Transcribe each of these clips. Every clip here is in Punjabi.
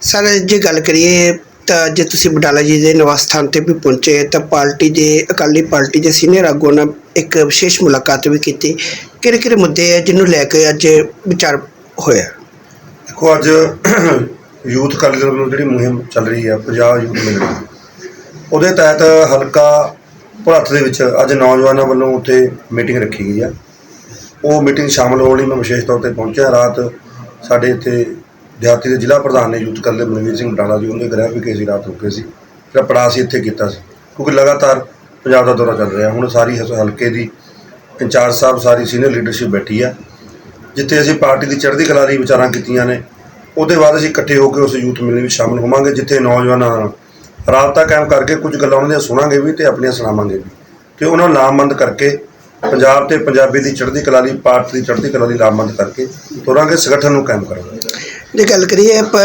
ਸਰ, ਜੇ ਗੱਲ ਕਰੀਏ ਤਾਂ ਜੇ ਤੁਸੀਂ ਬਟਾਲਾ ਜੀ ਦੇ ਨਿਵਾਸ ਸਥਾਨ ਤੇ ਵੀ ਪਹੁੰਚੇ, ਤਾਂ ਪਾਰਟੀ ਦੇ, ਅਕਾਲੀ ਪਾਰਟੀ ਦੇ ਸੀਨੀਅਰ ਆਗੂਆਂ ਨਾਲ ਇੱਕ ਵਿਸ਼ੇਸ਼ ਮੁਲਾਕਾਤ ਵੀ ਕੀਤੀ। ਕਿਹੜੇ ਕਿਹੜੇ ਮੁੱਦੇ ਹੈ ਜਿਹਨੂੰ ਲੈ ਕੇ ਅੱਜ ਵਿਚਾਰ ਹੋਇਆ? ਦੇਖੋ, ਅੱਜ ਯੂਥ ਅਕਾਲੀ ਦਲ ਵੱਲੋਂ ਜਿਹੜੀ ਮੁਹਿੰਮ ਚੱਲ ਰਹੀ ਹੈ ਪੰਜਾਬ ਯੂਥ ਮਿਲਣੀ ਉਹਦੇ ਤਹਿਤ ਹਲਕਾ ਭੁਲੱਥ ਦੇ ਵਿੱਚ ਅੱਜ ਨੌਜਵਾਨਾਂ ਵੱਲੋਂ ਉੱਥੇ ਮੀਟਿੰਗ ਰੱਖੀ ਗਈ ਆ। ਉਹ ਮੀਟਿੰਗ ਸ਼ਾਮਲ ਹੋਣ ਲਈ ਮੈਂ ਵਿਸ਼ੇਸ਼ ਤੌਰ ਤੇ ਪਹੁੰਚਿਆ। ਰਾਤ ਸਾਡੇ ਇੱਥੇ ਦਿਹਾਤੀ ਦੇ ਜ਼ਿਲ੍ਹਾ ਪ੍ਰਧਾਨ ਨੇ ਯੂਥ ਅਕਾਲੀ ਮਨਵੀਰ ਸਿੰਘ ਬਟਾਲਾ ਜੀ, ਉਹਦੇ ਗ੍ਰਹਿ ਵਿਖੇ ਅਸੀਂ ਰਾਤ ਰੁਕੇ ਸੀ। ਜਿਹੜਾ ਪੜਾਅ ਸੀ ਇੱਥੇ ਕੀਤਾ ਸੀ। ਕਿਉਂਕਿ ਲਗਾਤਾਰ ਪੰਜਾਬ ਦਾ ਦੌਰਾ ਚੱਲ ਰਿਹਾ। ਹੁਣ ਸਾਰੀ ਹਲਕੇ ਦੀ ਇੰਚਾਰਜ ਸਾਹਿਬ, ਸਾਰੀ ਸੀਨੀਅਰ ਲੀਡਰਸ਼ਿਪ ਬੈਠੀ ਆ। ਜਿੱਥੇ ਅਸੀਂ ਪਾਰਟੀ ਦੀ ਚੜ੍ਹਦੀ ਕਲਾ ਲਈ ਵਿਚਾਰਾਂ ਕੀਤੀਆਂ ਨੇ। ਉਹਦੇ ਬਾਅਦ ਅਸੀਂ ਇਕੱਠੇ ਹੋ ਕੇ ਉਸ ਯੂਥ ਮਿਲਣੀ ਵਿੱਚ ਸ਼ਾਮਲ ਹੋਵਾਂਗੇ, ਜਿੱਥੇ ਨੌਜਵਾਨਾਂ ਨਾਲ ਰਾਬਤਾ ਕਾਇਮ ਕਰਕੇ ਕੁਝ ਗੱਲਾਂ ਉਹਨਾਂ ਦੀਆਂ ਸੁਣਾਂਗੇ ਵੀ ਤੇ ਆਪਣੀਆਂ ਸੁਣਾਵਾਂਗੇ ਵੀ। ਤੇ ਉਹਨਾਂ ਨੂੰ ਲਾਮਬੰਦ ਕਰਕੇ ਪੰਜਾਬ ਤੇ ਪੰਜਾਬੀ ਦੀ ਚੜ੍ਹਦੀ ਕਲਾ ਲਈ, ਪਾਰਟੀ ਦੀ ਚੜ੍ਹਦੀ ਕਲਾ ਲਈ ਲਾਮਬੰਦ ਕਰਕੇ ਤੁਰਾਂਗੇ, ਸੰਗਠਨ ਨੂੰ ਕਾਇਮ ਕਰਾਂਗੇ। ਜੇ ਗੱਲ ਕਰੀਏ ਆਪਾਂ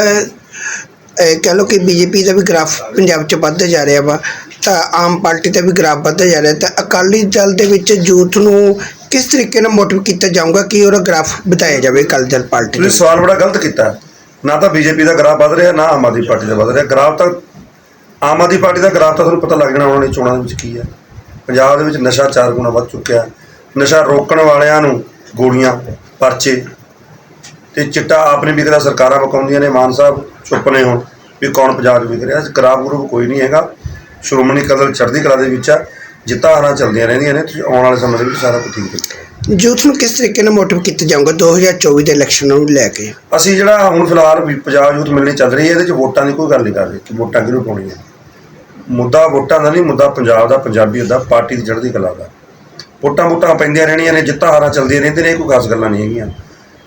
ਇਹ ਕਹਿ ਲਓ ਕਿ ਬੀਜੇਪੀ ਦਾ ਵੀ ਗ੍ਰਾਫ ਪੰਜਾਬ 'ਚ ਵੱਧਦਾ ਜਾ ਰਿਹਾ ਵਾ ਤਾਂ ਆਮ ਪਾਰਟੀ ਦਾ ਵੀ ਗ੍ਰਾਫ ਵੱਧਦਾ ਜਾ ਰਿਹਾ ਤਾਂ ਅਕਾਲੀ ਦਲ ਦੇ ਵਿੱਚ ਯੂਥ ਨੂੰ ਕਿਸ ਤਰੀਕੇ ਨਾਲ ਮੋਟਿਵ ਕੀਤਾ ਜਾਊਗਾ ਕਿ ਉਹਦਾ ਗ੍ਰਾਫ ਬਤਾਇਆ ਜਾਵੇ ਅਕਾਲੀ ਦਲ ਪਾਰਟੀ ਤੁਸੀਂ ਦਾ ਸਵਾਲ ਬੜਾ ਗਲਤ ਕੀਤਾ। ਨਾ ਤਾਂ ਬੀਜੇਪੀ ਦਾ ਗ੍ਰਾਫ ਵੱਧ ਰਿਹਾ ਨਾ ਆਮ ਆਦਮੀ ਪਾਰਟੀ ਦਾ ਵੱਧ ਰਿਹਾ ਗ੍ਰਾਫ ਤਾਂ ਆਮ ਆਦਮੀ ਪਾਰਟੀ ਦਾ ਗ੍ਰਾਫ ਤਾਂ ਤੁਹਾਨੂੰ ਪਤਾ ਲੱਗ ਜਾਣਾ ਉਹਨਾਂ ਨੇ ਚੋਣਾਂ ਦੇ ਵਿੱਚ ਕੀ ਹੈ ਪੰਜਾਬ ਦੇ ਵਿੱਚ ਨਸ਼ਾ ਚਾਰ ਗੁਣਾ ਵੱਧ ਚੁੱਕਿਆ। ਨਸ਼ਾ ਰੋਕਣ ਵਾਲਿਆਂ ਨੂੰ ਗੋਲੀਆਂ ਪਰਚੇ ਤੇ ਚਿੱਟਾ ਆਪਣੇ ਵਿਕਦਾ ਸਰਕਾਰਾਂ ਮਕਾਉਂਦੀਆਂ ਨੇ ਮਾਨ ਸਾਹਿਬ ਚੁੱਪ ਨੇ ਹੁਣ ਵੀ ਕੌਣ ਪੰਜਾਬ ਵਿਕ ਰਿਹਾ? ਗ੍ਰਾਫ ਗਰੂਪ ਕੋਈ ਨਹੀਂ ਹੈਗਾ ਸ਼੍ਰੋਮਣੀ ਅਕਾਲੀ ਦਲ ਚੜ੍ਹਦੀ ਕਲਾ ਦੇ ਵਿੱਚ ਆ ਜਿੱਤਾਂ ਹਾਰਾਂ ਚੱਲਦੀਆਂ ਰਹਿੰਦੀਆਂ ਨੇ ਤੁਸੀਂ ਆਉਣ ਵਾਲੇ ਸਮੇਂ ਦੇ ਵਿੱਚ ਸਾਰਾ ਕੁਝ ਠੀਕ ਦੇਖੋ ਯੂਥ ਨੂੰ ਕਿਸ ਤਰੀਕੇ ਨਾਲ ਮੋਟਿਵ ਕੀਤਾ ਜਾਊਗਾ 2024 ਦੇ ਇਲੈਕਸ਼ਨ ਨੂੰ ਲੈ ਕੇ? ਅਸੀਂ ਜਿਹੜਾ ਹੁਣ ਫਿਲਹਾਲ ਪੰਜਾਬ ਯੂਥ ਮਿਲਣੀ ਚੱਲ ਰਹੀ ਹੈ ਇਹਦੇ 'ਚ ਵੋਟਾਂ ਦੀ ਕੋਈ ਗੱਲ ਨਹੀਂ ਕਰ ਰਹੇ ਕਿ ਵੋਟਾਂ ਕਿਹਨੂੰ ਪਾਉਣੀਆਂ ਮੁੱਦਾ ਵੋਟਾਂ ਦਾ ਨਹੀਂ ਮੁੱਦਾ ਪੰਜਾਬ ਦਾ ਪੰਜਾਬੀ ਦਾ ਪਾਰਟੀ ਦੀ ਚੜ੍ਹਦੀ ਕਲਾ ਦਾ। ਵੋਟਾਂ ਵੋਟਾਂ ਪੈਂਦੀਆਂ ਰਹਿਣੀਆਂ ਨੇ ਜਿੱਤਾਂ ਹਾਰਾਂ ਚੱਲਦੀਆਂ ਰਹਿੰਦੀਆਂ ਨੇ ਕੋਈ ਖਾਸ ਗੱਲਾਂ ਨਹੀਂ ਹੈਗੀਆਂ।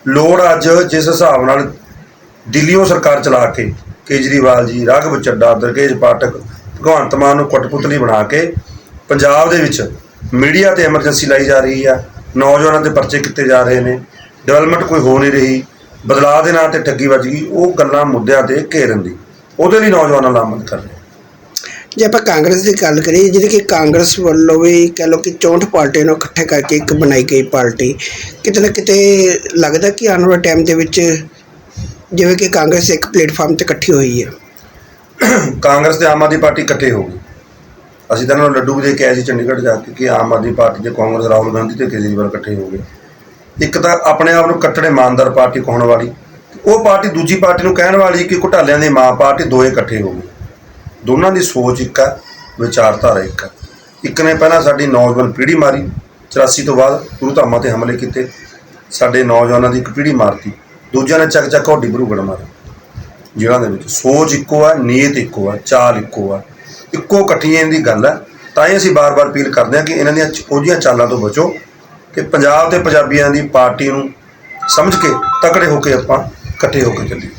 ਲੋੜ ਅੱਜ ਜਿਸ ਹਿਸਾਬ ਨਾਲ ਦਿੱਲੀੋਂ ਸਰਕਾਰ ਚਲਾ ਕੇ ਕੇਜਰੀਵਾਲ ਜੀ, ਰਾਘਵ ਚੱਡਾ, ਦਰਗੇਜ ਪਾਠਕ, ਭਗਵੰਤ ਮਾਨ ਨੂੰ ਕਟਪੁਤਲੀ ਬਣਾ ਕੇ ਪੰਜਾਬ ਦੇ ਵਿੱਚ ਮੀਡੀਆ ਤੇ ਐਮਰਜੈਂਸੀ ਲਾਈ ਜਾ ਰਹੀ ਆ, ਨੌਜਵਾਨਾਂ ਦੇ ਪਰਚੇ ਕੀਤੇ ਜਾ ਰਹੇ ਨੇ, ਡਿਵੈਲਪਮੈਂਟ ਕੋਈ ਹੋ ਨਹੀਂ ਰਹੀ, ਬਦਲਾਅ ਦੇ ਨਾਂ ਤੇ ਠੱਗੀ ਵੱਜ ਗਈ, ਉਹ ਗੱਲਾਂ ਮੁੱਦਿਆਂ ਤੇ ਘੇਰਨ ਦੀ, ਉਹਦੇ ਲਈ ਨੌਜਵਾਨਾਂ ਲਾਮਤ ਕਰ ਰਹੇ ਜੇ ਆਪਾਂ ਕਾਂਗਰਸ ਦੀ ਗੱਲ ਕਰੀਏ, ਜਿਹੜੀ ਕਿ ਕਾਂਗਰਸ ਵੱਲੋਂ ਵੀ ਕਹਿ ਲਓ ਕਿ 64 ਪਾਰਟੀਆਂ ਨੂੰ ਇਕੱਠੇ ਕਰਕੇ ਇੱਕ ਬਣਾਈ ਗਈ ਪਾਰਟੀ, ਕਿਤੇ ਨਾ ਕਿਤੇ ਲੱਗਦਾ ਕਿ ਆਉਣ ਵਾਲੇ ਟਾਈਮ ਦੇ ਵਿੱਚ ਜਿਵੇਂ ਕਿ ਕਾਂਗਰਸ ਇੱਕ ਪਲੇਟਫਾਰਮ ਤੇ ਇਕੱਠੀ ਹੋਈ ਹੈ। ਕਾਂਗਰਸ ਤੇ ਆਮ ਆਦਮੀ ਪਾਰਟੀ ਇਕੱਠੇ ਹੋ ਗਈ। ਅਸੀਂ ਤਾਂ ਉਹਨਾਂ ਨੂੰ ਲੱਡੂ ਵੀ ਦੇ ਕੇ ਆਏ ਸੀ ਚੰਡੀਗੜ੍ਹ ਜਾ ਕੇ ਕਿ ਆਮ ਆਦਮੀ ਪਾਰਟੀ ਤੇ ਕਾਂਗਰਸ, ਰਾਹੁਲ ਗਾਂਧੀ ਤੇ ਕੇਜਰੀਵਾਲ ਇਕੱਠੇ ਹੋ ਗਏ। ਇੱਕ ਤਾਂ ਆਪਣੇ ਆਪ ਨੂੰ ਕੱਟੜੇ ਇਮਾਨਦਾਰ ਪਾਰਟੀ ਕਹਾਉਣ ਵਾਲੀ? ਉਹ ਪਾਰਟੀ ਦੂਜੀ ਪਾਰਟੀ ਨੂੰ ਕਹਿਣ ਵਾਲੀ ਕਿ ਘੁਟਾਲਿਆਂ ਦੀ ਮਾਂ, ਪਾਰਟੀ ਦੋਏ ਇਕੱਠੇ ਹੋ ਗਏ। ਦੋਨਾਂ ਦੀ ਸੋਚ ਇੱਕ ਹੈ, ਵਿਚਾਰਧਾਰਾ ਇੱਕ ਹੈ। ਇੱਕ ਨੇ ਪਹਿਲਾਂ ਸਾਡੀ ਨੌਜਵਾਨ ਪੀੜ੍ਹੀ ਮਾਰੀ 84 ਤੋਂ ਬਾਅਦ ਗੁਰੂ ਧਾਮਾਂ ਤੇ ਹਮਲੇ ਕੀਤੇ। ਸਾਡੇ ਨੌਜਵਾਨਾਂ ਦੀ ਇੱਕ ਪੀੜ੍ਹੀ ਮਾਰਤੀ। ਦੂਜਿਆਂ ਨੇ ਚੱਕ ਚੱਕ ਹੋਡੀ ਬਰੂਗੜ ਮਾਰੇ। ਜਿਹੜਾ ਦੇ ਵਿੱਚ ਸੋਚ ਇੱਕੋ ਹੈ, ਨੀਅਤ ਇੱਕੋ ਹੈ, ਚਾਲ ਇੱਕੋ ਹੈ। ਇੱਕੋ ਇਕੱਠੀਆਂ ਦੀ ਗੱਲ ਹੈ। ਤਾਂ ਹੀ ਅਸੀਂ ਬਾਰ-ਬਾਰ ਅਪੀਲ ਕਰਦੇ ਹਾਂ ਕਿ ਇਹਨਾਂ ਦੀਆਂ ਉਹਜੀਆਂ ਚਾਲਾਂ ਤੋਂ ਬਚੋ ਕਿ ਪੰਜਾਬ ਤੇ ਪੰਜਾਬੀਆਂ ਦੀ ਪਾਰਟੀ ਨੂੰ ਸਮਝ ਕੇ ਤਕੜੇ ਹੋ ਕੇ ਆਪਾਂ ਇਕੱਠੇ ਹੋ ਕੇ ਚੱਲੀਏ।